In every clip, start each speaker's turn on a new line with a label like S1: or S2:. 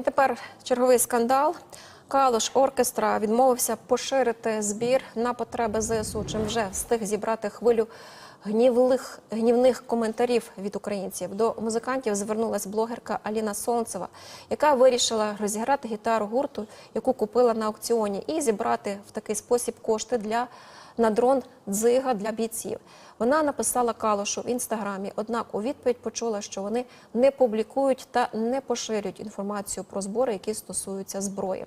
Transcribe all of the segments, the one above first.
S1: І тепер черговий скандал. Калуш оркестра відмовився поширити збір на потреби ЗСУ, чим вже встиг зібрати хвилю гнівних, гнівних коментарів від українців. До музикантів звернулась блогерка Аліна Солнцева, яка вирішила розіграти гітару гурту, яку купила на аукціоні, і зібрати в такий спосіб кошти для на дрон дзига для бійців. Вона написала Калошу в інстаграмі, однак у відповідь почула, що вони не публікують та не поширюють інформацію про збори, які стосуються зброї.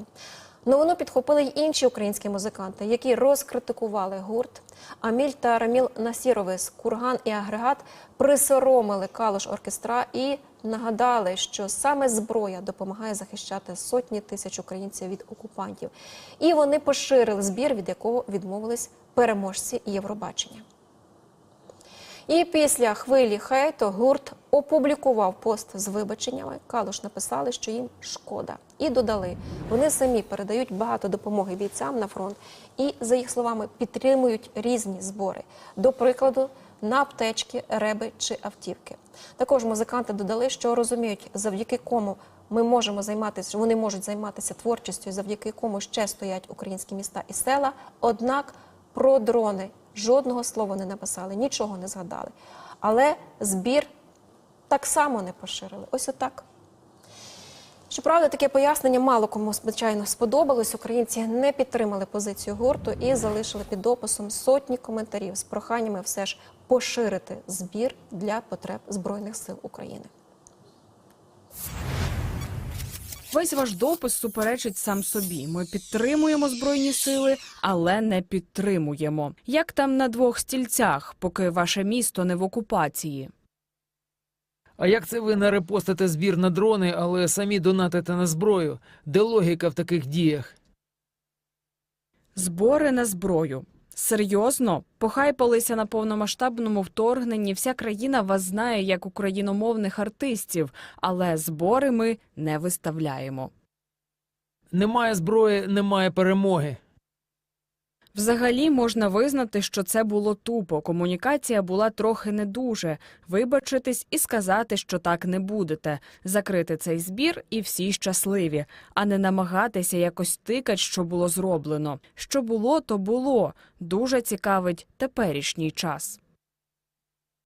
S1: Новину підхопили й інші українські музиканти, які розкритикували гурт. Аміль та Раміл Насірови з Курган і Агрегат присоромили калош оркестра і нагадали, що саме зброя допомагає захищати сотні тисяч українців від окупантів. І вони поширили збір, від якого відмовились переможці Євробачення. І після хвилі хейту гурт опублікував пост з вибаченнями. Калуш написали, що їм шкода, і додали, вони самі передають багато допомоги бійцям на фронт і, за їх словами, підтримують різні збори. До прикладу, на аптечки, реби чи автівки. Також музиканти додали, що розуміють, завдяки кому ми можемо займатися, вони можуть займатися творчістю, завдяки кому ще стоять українські міста і села. Однак про дрони жодного слова не написали, нічого не згадали. Але збір так само не поширили. Ось отак. Щоправда, таке пояснення мало кому звичайно сподобалось. Українці не підтримали позицію гурту і залишили під описом сотні коментарів з проханнями все ж поширити збір для потреб Збройних сил України.
S2: Весь ваш допис суперечить сам собі. Ми підтримуємо збройні сили, але не підтримуємо. Як там на двох стільцях, поки ваше місто не в окупації?
S3: А як це ви не репостите збір на дрони, але самі донатите на зброю? Де логіка в таких діях?
S2: Збори на зброю. Серйозно, похайпалися на повномасштабному вторгненні. Вся країна вас знає як україномовних артистів, але збори ми не виставляємо.
S3: Немає зброї, немає перемоги.
S2: Взагалі можна визнати, що це було тупо. Комунікація була трохи не дуже. Вибачитись і сказати, що так не будете. Закрити цей збір і всі щасливі, а не намагатися якось тикать, що було зроблено. Що було, то було. Дуже цікавить теперішній час.